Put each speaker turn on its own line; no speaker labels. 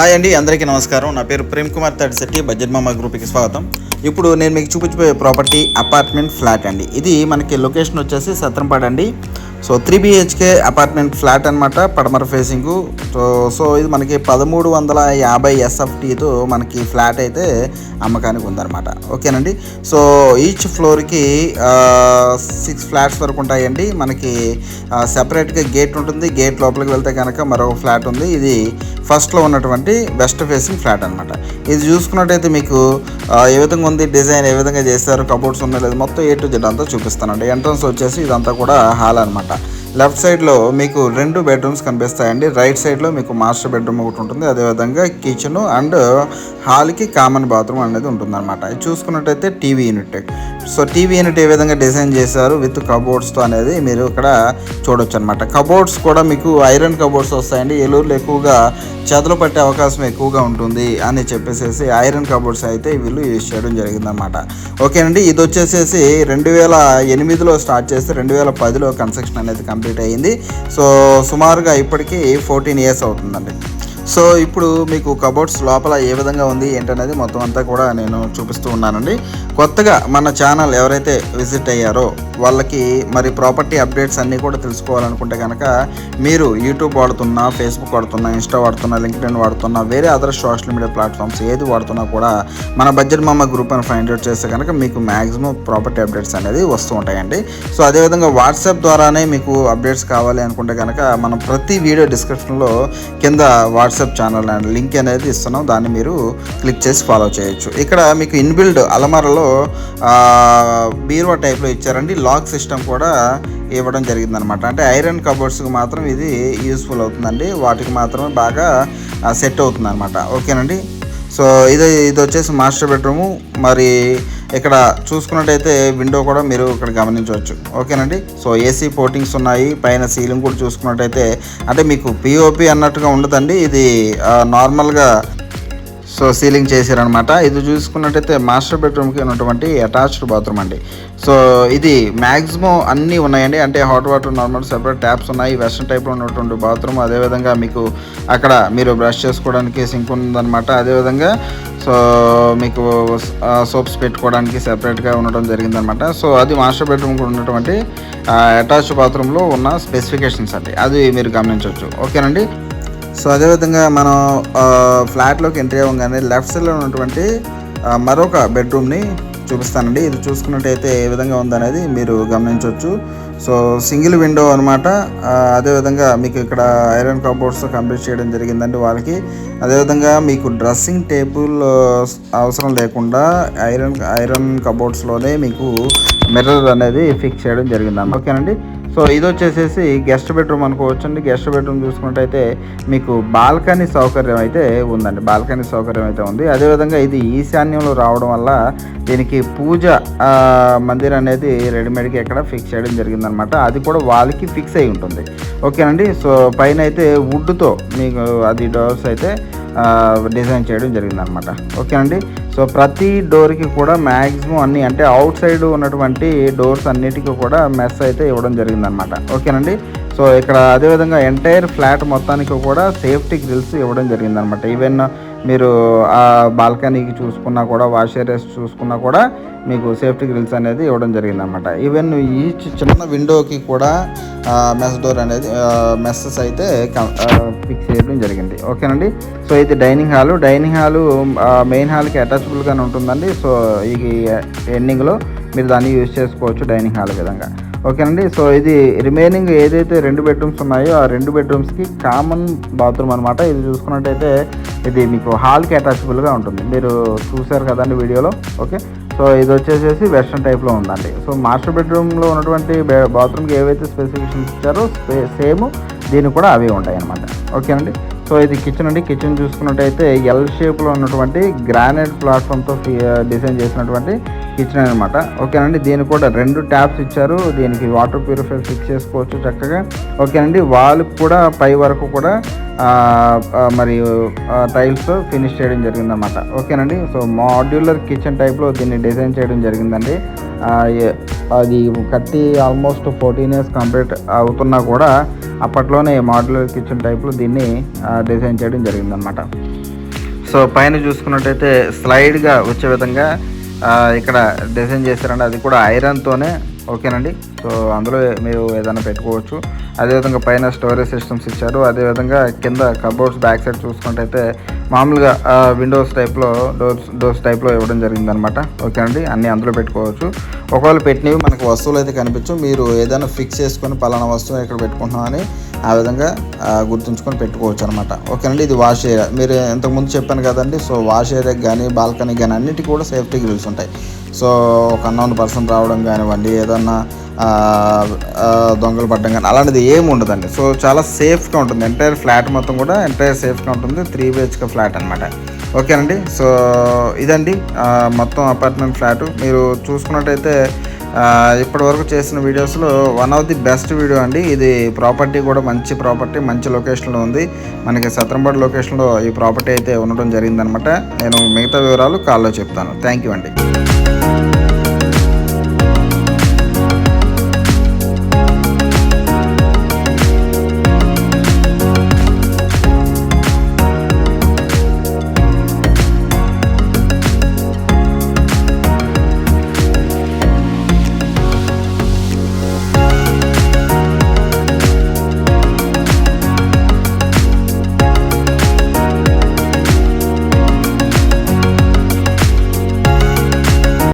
Hi అండి అందరికీ నమస్కారం. నా పేరు ప్రేమ్ కుమార్ తడిశెట్టి బడ్జెట్ మామ గ్రూప్కి స్వాగతం. ఇప్పుడు నేను మీకు చూపించబోయే ప్రాపర్టీ అపార్ట్మెంట్ ఫ్లాట్ అండి. ఇది మనకి లొకేషన్ వచ్చేసి సత్రంపాడు అండి. So three BHK apartment flat అనమాట పడమర ఫేసింగ్ సో సో ఇది మనకి పదమూడు వందల యాభై ఎస్ఎఫ్టీతో మనకి ఫ్లాట్ అయితే అమ్మకానికి ఉందన్నమాట. ఓకేనండి? సో ఈచ్ ఫ్లోర్కి సిక్స్ ఫ్లాట్స్ వరకు ఉంటాయండి. మనకి సపరేట్గా గేట్ ఉంటుంది. గేట్ లోపలికి వెళ్తే కనుక మరొక ఫ్లాట్ ఉంది. ఇది ఫస్ట్లో ఉన్నటువంటి వెస్ట్ ఫేసింగ్ ఫ్లాట్ అనమాట ఇది చూసుకున్నట్టయితే మీకు ఏ విధంగా ఉంది? డిజైన్ ఏ విధంగా చేశారు? కబోర్డ్స్ ఉన్నాయి లేదు? మొత్తం ఏ టు జెడ్ అంతా చూపిస్తానండి. ఎంట్రన్స్ వచ్చేసి ఇదంతా కూడా హాల్ అనమాట లెఫ్ట్ సైడ్లో మీకు రెండు బెడ్రూమ్స్ కనిపిస్తాయండి. రైట్ సైడ్లో మీకు మాస్టర్ బెడ్రూమ్ ఒకటి ఉంటుంది. అదేవిధంగా కిచెన్ అండ్ హాల్కి కామన్ బాత్రూమ్ అనేది ఉంటుందన్నమాట. ఇది చూసుకున్నట్టయితే TV unit. So TV unit ఏ విధంగా డిజైన్ చేశారు విత్ కబోర్డ్స్తో అనేది మీరు ఇక్కడ చూడొచ్చు అనమాట కబోర్డ్స్ కూడా మీకు ఐరన్ కబోర్డ్స్ వస్తాయండి. ఏలూరులో ఎక్కువగా చేతులు పట్టే అవకాశం ఎక్కువగా ఉంటుంది అని చెప్పేసి ఐరన్ కబోర్డ్స్ అయితే వీళ్ళు యూజ్ చేయడం జరిగిందనమాట ఓకేనండి ఇది వచ్చేసేసి రెండు వేల ఎనిమిదిలో స్టార్ట్ చేస్తే రెండు వేల పదిలో కన్స్ట్రక్షన్ అనేది కంప్లీట్ అయ్యింది. సో సుమారుగా ఇప్పటికీ ఫోర్టీన్ ఇయర్స్ అవుతుందండి. సో ఇప్పుడు మీకు కబోర్డ్స్ లోపల ఏ విధంగా ఉంది ఏంటనేది మొత్తం అంతా కూడా నేను చూపిస్తూ ఉన్నానండి. కొత్తగా మన ఛానల్ ఎవరైతే విజిట్ అయ్యారో వాళ్ళకి మరి ప్రాపర్టీ అప్డేట్స్ అన్నీ కూడా తెలుసుకోవాలనుకుంటే కనుక మీరు యూట్యూబ్ వాడుతున్నా ఫేస్బుక్ వాడుతున్నా ఇన్స్టా వాడుతున్నా లింక్డ్ఇన్ వాడుతున్నా వేరే అదర్ సోషల్ మీడియా ప్లాట్ఫామ్స్ ఏది వాడుతున్నా కూడా మన బడ్జెట్ మామ గ్రూప్ అని ఫైండ్ అవుట్ చేస్తే కనుక మీకు మ్యాక్సిమం ప్రాపర్టీ అప్డేట్స్ అనేది వస్తూ ఉంటాయండి. సో అదేవిధంగా వాట్సాప్ ద్వారానే మీకు అప్డేట్స్ కావాలి అనుకుంటే కనుక మనం ప్రతి వీడియో డిస్క్రిప్షన్లో కింద వాట్సాప్ ఛానల్ అండ్ లింక్ అనేది ఇస్తున్నాం. దాన్ని మీరు క్లిక్ చేసి ఫాలో చేయొచ్చు. ఇక్కడ మీకు ఇన్బిల్డ్ అలమారలో బీరువా టైప్లో ఇచ్చారండి. లాక్ సిస్టమ్ కూడా ఇవ్వడం జరిగిందనమాట అంటే ఐరన్ కబోర్డ్స్కి మాత్రం ఇది యూస్ఫుల్ అవుతుందండి. వాటికి మాత్రమే బాగా సెట్ అవుతుంది అనమాట ఓకేనండి? సో ఇది ఇది వచ్చేసి మాస్టర్ బెడ్రూము. మరి ఇక్కడ చూసుకున్నట్టయితే విండో కూడా మీరు ఇక్కడ గమనించవచ్చు. ఓకేనండి? సో ఏసీ పోర్టింగ్స్ ఉన్నాయి. పైన సీలింగ్ కూడా చూసుకున్నట్టయితే అంటే మీకు పిఓపి అన్నట్టుగా ఉండదండి. ఇది నార్మల్గా సో సీలింగ్ చేశారనమాట. ఇది చూసుకున్నట్టయితే మాస్టర్ బెడ్రూమ్కి ఉన్నటువంటి అటాచ్డ్ బాత్రూమ్ అండి. సో ఇది మ్యాక్సిమం అన్నీ ఉన్నాయండి. అంటే hot water normal separate taps ఉన్నాయి. వెస్ట్రన్ టైప్లో ఉన్నటువంటి బాత్రూమ్ అదేవిధంగా మీకు అక్కడ మీరు బ్రష్ చేసుకోవడానికి సింక్ ఉందన్నమాట అదేవిధంగా సో మీకు సోప్స్ పెట్టుకోవడానికి సెపరేట్గా ఉండడం జరిగిందనమాట. సో అది మాస్టర్ బెడ్రూమ్కి ఉన్నటువంటి అటాచ్డ్ బాత్రూంలో ఉన్న స్పెసిఫికేషన్స్ అండి. అది మీరు గమనించవచ్చు. ఓకేనండి? సో అదేవిధంగా మనం ఫ్లాట్లోకి ఎంట్రీ అవ్వగానే లెఫ్ట్ సైడ్లో ఉన్నటువంటి మరొక బెడ్రూమ్ని చూపిస్తానండి. ఇది చూసుకున్నట్టయితే ఏ విధంగా ఉందనేది మీరు గమనించవచ్చు. సో సింగిల్ విండో అనమాట అదేవిధంగా మీకు ఇక్కడ ఐరన్ కబోర్డ్స్ కంప్లీట్ చేయడం జరిగిందండి వాళ్ళకి. అదేవిధంగా మీకు డ్రెస్సింగ్ టేబుల్ అవసరం లేకుండా ఐరన్ ఐరన్ కబోర్డ్స్లోనే మీకు మిర్రర్ అనేది ఫిక్స్ చేయడం జరిగిందన్నమాట. ఓకేనండి? సో ఇది వచ్చేసేసి గెస్ట్ బెడ్రూమ్ అనుకోవచ్చు అండి గెస్ట్ బెడ్రూమ్ చూసుకున్నట్టయితే మీకు బాల్కనీ సౌకర్యం అయితే ఉందండి. బాల్కనీ సౌకర్యం అయితే ఉంది. అదేవిధంగా ఇది ఈశాన్యంలో రావడం వల్ల దీనికి పూజ మందిర్ అనేది రెడీమేడ్కి ఎక్కడ ఫిక్స్ చేయడం జరిగిందనమాట. అది కూడా వాళ్ళకి ఫిక్స్ అయి ఉంటుంది. ఓకేనండి? సో పైన అయితే వుడ్తో మీకు అది డోర్స్ అయితే డిజైన్ చేయడం జరిగిందనమాట. ఓకేనండి? సో ప్రతి డోర్కి కూడా మ్యాక్సిమం అన్ని అంటే అవుట్ సైడ్ ఉన్నటువంటి డోర్స్ అన్నిటికీ కూడా మెస్ అయితే ఇవ్వడం జరిగిందనమాట ఓకేనండి? సో ఇక్కడ అదేవిధంగా ఎంటైర్ ఫ్లాట్ మొత్తానికి కూడా సేఫ్టీ గ్రిల్స్ ఇవ్వడం జరిగిందనమాట. ఈవెన్ మీరు ఆ బాల్కనీకి చూసుకున్నా కూడా వాష్ ఏరియాస్ చూసుకున్నా కూడా మీకు సేఫ్టీ గ్రిల్స్ అనేది ఇవ్వడం జరిగిందనమాట. ఈవెన్ ఈ చి- చిన్న విండోకి కూడా మెస్ డోర్ అనేది మెస్సెస్ అయితే ఫిక్స్ చేయడం జరిగింది. ఓకేనండి? సో ఇది dining hall dining hall main హాల్కి అటాచబుల్గానే ఉంటుందండి. సో ఈ ఎండింగ్లో మీరు దాన్ని యూజ్ చేసుకోవచ్చు డైనింగ్ హాల్ విధంగా. ఓకేనండి. సో ఇది రిమైనింగ్ ఏదైతే రెండు బెడ్రూమ్స్ ఉన్నాయో ఆ రెండు బెడ్రూమ్స్కి కామన్ బాత్రూమ్ అనమాట ఇది చూసుకున్నట్టయితే ఇది మీకు హాల్కి అటాచబుల్గా ఉంటుంది. మీరు చూశారు కదండి వీడియోలో. ఓకే. సో ఇది వచ్చేసేసి వెస్ట్రన్ టైప్లో ఉందండి. సో మాస్టర్ బెడ్రూమ్లో ఉన్నటువంటి బాత్రూమ్కి ఏవైతే స్పెసిఫికేషన్స్ ఇచ్చారో సేమ్ దీనికి కూడా అవే ఉంటాయి అనమాట ఓకేనండి. సో ఇది కిచెన్ అండి. కిచెన్ చూసుకున్నట్టయితే ఎల్ షేప్లో ఉన్నటువంటి గ్రానైట్ ప్లాట్ఫామ్తో డిజైన్ చేసినటువంటి కిచెన్ అనమాట ఓకేనండి దీనికి కూడా రెండు ట్యాప్స్ ఇచ్చారు. దీనికి వాటర్ ప్యూరిఫైర్ ఫిక్స్ చేసుకోవచ్చు చక్కగా. ఓకేనండి వాళ్ళకి కూడా పై వరకు కూడా మరి టైల్స్ ఫినిష్ చేయడం జరిగిందన్నమాట ఓకేనండి సో మాడ్యులర్ కిచెన్ టైప్లో దీన్ని డిజైన్ చేయడం జరిగిందండి. అది కట్టి ఆల్మోస్ట్ ఫోర్టీన్ ఇయర్స్ కంప్లీట్ అవుతున్నా కూడా అప్పట్లోనే మాడ్యులర్ కిచెన్ టైప్లో దీన్ని డిజైన్ చేయడం జరిగిందనమాట. సో పైన చూసుకున్నట్టయితే స్లైడ్గా వచ్చే విధంగా ఇక్కడ డిజైన్ చేశారండి. అది కూడా ఐరన్తోనే ఓకేనండి? సో అందులో మీరు ఏదైనా పెట్టుకోవచ్చు. అదేవిధంగా పైన స్టోరేజ్ సిస్టమ్స్ ఇచ్చారు. అదేవిధంగా కింద కబోర్డ్స్ బ్యాక్ సైడ్ చూసుకున్నట్టయితే మామూలుగా విండోస్ టైప్లో డోర్స్ డోర్స్ టైప్లో ఇవ్వడం జరిగిందనమాట ఓకేనండి? అన్నీ అందులో పెట్టుకోవచ్చు. ఒకవేళ పెట్టినవి మనకు వస్తువులు అయితే కనిపించు మీరు ఏదైనా ఫిక్స్ చేసుకొని పలానా వస్తువు ఎక్కడ పెట్టుకుంటున్నాం అని ఆ విధంగా గుర్తుంచుకొని పెట్టుకోవచ్చు అనమాట ఓకేనండి? ఇది వాష్ ఏరియా. మీరు ఇంతకుముందు చెప్పాను కదండి సో వాష్ ఏరియాకి కానీ బాల్కనీ కానీ అన్నిటికీ కూడా సేఫ్టీ గ్రిల్స్ ఉంటాయి. సో ఒక అన్నోన్ పర్సన్ రావడం కానివ్వండి ఏదన్నా దొంగలు పడడం కానీ అలాంటిది ఏమి ఉండదండి. సో చాలా సేఫ్గా ఉంటుంది. ఎంటైర్ ఫ్లాట్ మొత్తం కూడా ఎంటైర్ సేఫ్గా ఉంటుంది. త్రీ బిహెచ్కే ఫ్లాట్ అనమాట ఓకేనండి? సో ఇదండి మొత్తం అపార్ట్మెంట్ ఫ్లాట్. మీరు చూసుకున్నట్టయితే ఇప్పటివరకు ఇప్పటి వరకు చేసిన వీడియోస్లో one of the best video అండి. ఇది ప్రాపర్టీ కూడా మంచి ప్రాపర్టీ మంచి లొకేషన్లో ఉంది. మనకి సత్రంపాడు లొకేషన్లో ఈ ప్రాపర్టీ అయితే ఉండడం జరిగిందనమాట. నేను మిగతా వివరాలు కాల్లో చెప్తాను. థ్యాంక్ యూ అండి.